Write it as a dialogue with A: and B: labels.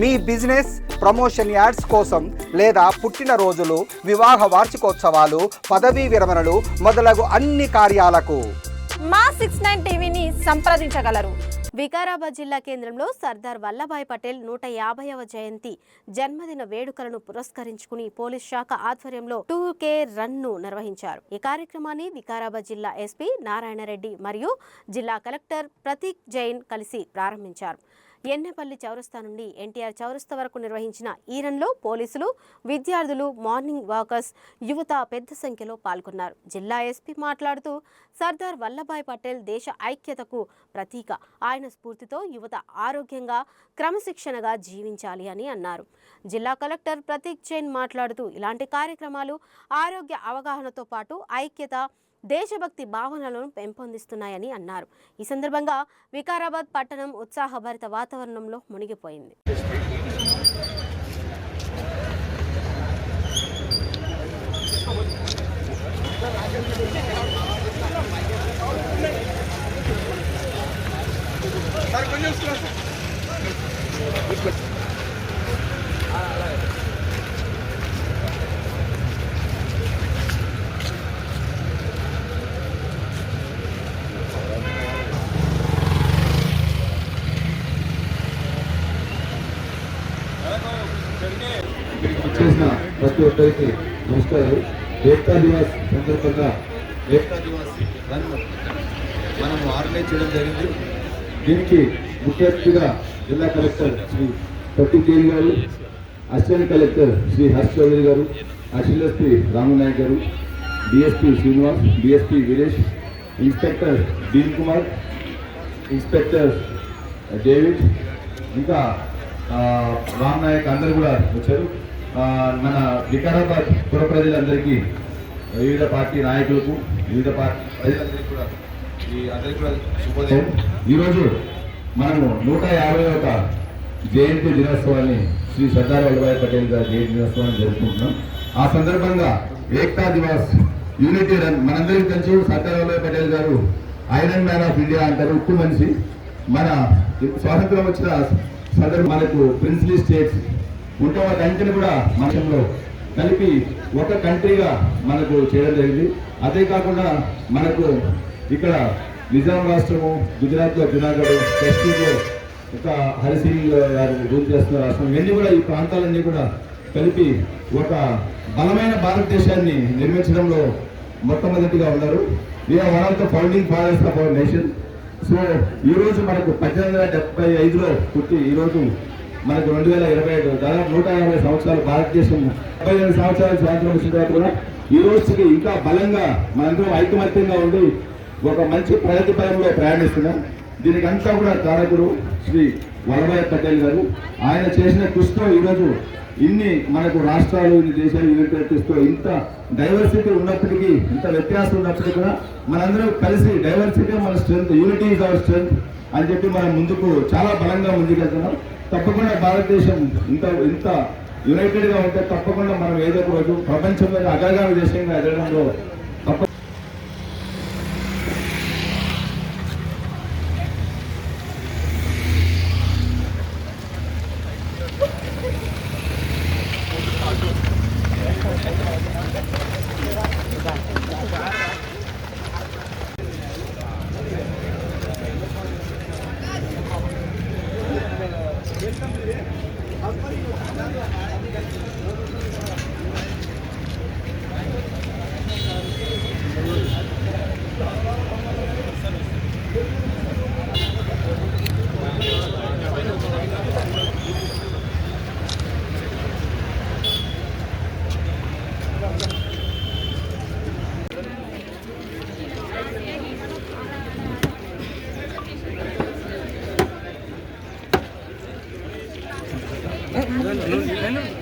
A: మీ business promotion ads కోసం లేదా పుట్టినరోజులు వివాహ వార్షికోత్సవాలు పదవీ విరమణలు మొదలగు అన్ని కార్యాలకు.
B: మా సిక్స్ నైన్ టీవీని సంప్రదించగలరు.
C: వికారాబాద్ జిల్లా కేంద్రంలో సర్దార్ వల్లభాయ్ పటేల్ నూట యాభైవ జయంతి జన్మదిన వేడుకలను పురస్కరించుకుని పోలీస్ శాఖ ఆధ్వర్యంలో టూ కే రన్ను నిర్వహించారు. ఈ కార్యక్రమాన్ని వికారాబాద్ జిల్లా ఎస్పీ నారాయణరెడ్డి మరియు జిల్లా కలెక్టర్ ప్రతీక్ జైన్ కలిసి ప్రారంభించారు. ఎన్నెపల్లి చౌరస్తా నుండి ఎన్టీఆర్ చౌరస్తా వరకు నిర్వహించిన ఈ రన్లో పోలీసులు విద్యార్థులు మార్నింగ్ వాకర్స్ యువత పెద్ద సంఖ్యలో పాల్గొన్నారు. జిల్లా ఎస్పీ మాట్లాడుతూ సర్దార్ వల్లభాయ్ పటేల్ దేశ ఐక్యతకు ప్రతీక. ఆయన స్ఫూర్తితో యువత ఆరోగ్యంగా క్రమశిక్షణగా జీవించాలి అని అన్నారు. జిల్లా కలెక్టర్ ప్రతీక్ జైన్ మాట్లాడుతూ ఇలాంటి కార్యక్రమాలు ఆరోగ్య అవగాహనతో పాటు ఐక్యత దేశభక్తి భావనలను పెంపొందిస్తున్నాయని అన్నారు. ఈ సందర్భంగా వికారాబాద్ పట్టణం ఉత్సాహభరిత వాతావరణంలో మునిగిపోయింది.
D: ఇక్కడికి అందరికీ నమస్కారం నమస్కారాలు. ఏక్తా దివాస్ సందర్భంగా ఏక్తా దివాస్ మనం ఆర్గనైజ్ చేయడం జరిగింది. దీనికి ముఖ్య అతిథిగా జిల్లా collector Shri Patti garu assistant collector Shri Harsh Chaudhary garu Aseel SP Ramanayak garu DSP Srinivas DSP Veeresh inspector Deen Kumar inspector David ఇంకా రామ్ నాయక్ అందరు కూడా వచ్చారు. మన వికారాబాద్ పుర ప్రజలందరికీ వివిధ పార్టీ నాయకులకు వివిధ పార్టీ ప్రజలందరికీ కూడా ఈ అందరికీ కూడా శుభోదయం. ఈరోజు మనము నూట యాభై ఒక జయంతి దినోత్సవాన్ని శ్రీ సర్దార్ వల్లభాయ్ పటేల్ గారి జయంతి దినోత్సవాన్ని జరుపుకుంటున్నాం. ఆ సందర్భంగా ఏక్తా దివాస్ యూనిటీ రన్ మనందరికీ తెలుసు సర్దార్ వల్లభాయ్ పటేల్ గారు ఐరన్ మ్యాన్ ఆఫ్ ఇండియా అంటారు ఉక్కు మనిషి. మన స్వాతంత్రం వచ్చిన సదరు మనకు ప్రిన్సిలీ స్టేట్స్ ఉంటే ఒక కంట్రీని కూడా మనలో కలిపి ఒక కంట్రీగా మనకు చేయడం జరిగింది. అదే కాకుండా మనకు ఇక్కడ నిజాం రాష్ట్రము గుజరాత్లో జునాగఢ్ కశ్మీర్లో ఒక హరిసింగ్ గారు రూల్ చేస్తున్న రాష్ట్రం. ఇవన్నీ కూడా ఈ ప్రాంతాలన్నీ కూడా కలిపి ఒక బలమైన భారతదేశాన్ని నిర్మించడంలో మొట్టమొదటిగా ఉన్నారు. We are one of the founding fathers of our nation so ఈరోజు మనకు పద్దెనిమిది వందల డెబ్బై ఐదులో పుట్టి ఈరోజు మనకు రెండు వేల ఇరవై ఐదు దాదాపు నూట యాభై సంవత్సరాలు భారతదేశం ముప్పై ఐదు సంవత్సరాల స్వాతంత్రం వచ్చిన తర్వాత కూడా ఈ రోజుకి ఇంకా బలంగా మనందరం ఐకమత్యంగా ఉండి ఒక మంచి ప్రగతి పరంలో ప్రయాణిస్తున్నాం. దీనికి అంతా కూడా తారకుడు శ్రీ వల్లభాయ్ పటేల్ గారు. ఆయన చేసిన కృషితో ఈరోజు ఇన్ని మనకు రాష్ట్రాలు ఇన్ని దేశాలు యూనివర్సిటీస్తో ఇంత డైవర్సిటీ ఉన్నప్పటికీ ఇంత వ్యత్యాసం ఉన్నప్పటికీ కూడా మనందరం కలిసి డైవర్సిటీ మన strength unity is our strength అని చెప్పి మనం ముందుకు చాలా బలంగా ముందుకెళ్తున్నాం. తప్పకుండా భారతదేశం ఇంత ఇంత యునైటెడ్గా ఉంటే తప్పకుండా మనం ఏదో ఒక రోజు ప్రపంచంలో అగ్రగామి దేశంగా ఎదగడంలో